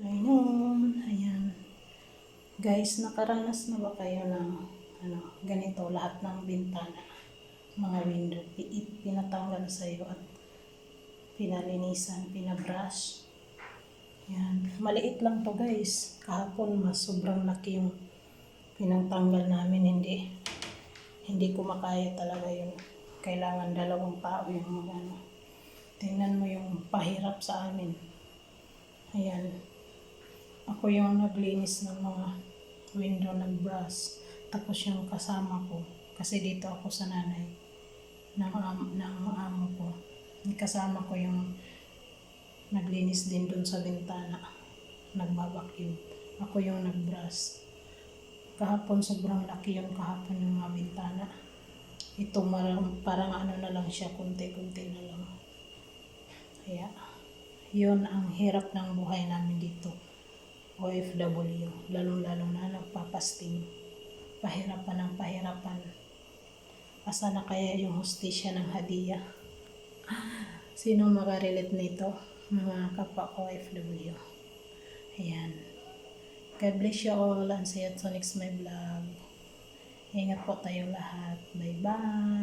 Ayun, ayan. Guys, nakaranas na ba kayo ng ano, ganito lahat ng bintana, mga window, pi- pinatanggal sa iyo at pinalinisan, pinabrush. Yan. Maliit lang to guys. Kahapon mas sobrang laki yung pinangtanggal namin. Hindi, hindi ko makaya talaga yun. Kailangan dalawang tao yung mga ano. Tingnan mo yung pahirap sa amin. Ayan. Ako yung naglinis ng mga window ng brush. Tapos yung kasama ko. Kasi dito ako sa nanay ng, am, ng amo ko. Kasama ko yung naglinis din dun sa bintana. Nagbabacuum. Ako yung nagbrush. Kahapon sobrang laki yung kahapon yung mga bintana. Ito marang, parang ano na lang siya, kunti-kunti na lang. Kaya, yun ang hirap ng buhay namin dito. OFW, lalong-lalo na nagpapasting. Pahirapan ng pahirapan. Asa na kaya yung hostisya ng hadiah? Sino makarelate nito? Mga kapwa OFW. Ayan. God bless you all and see you next my vlog. Ingat po tayo lahat. Bye-bye.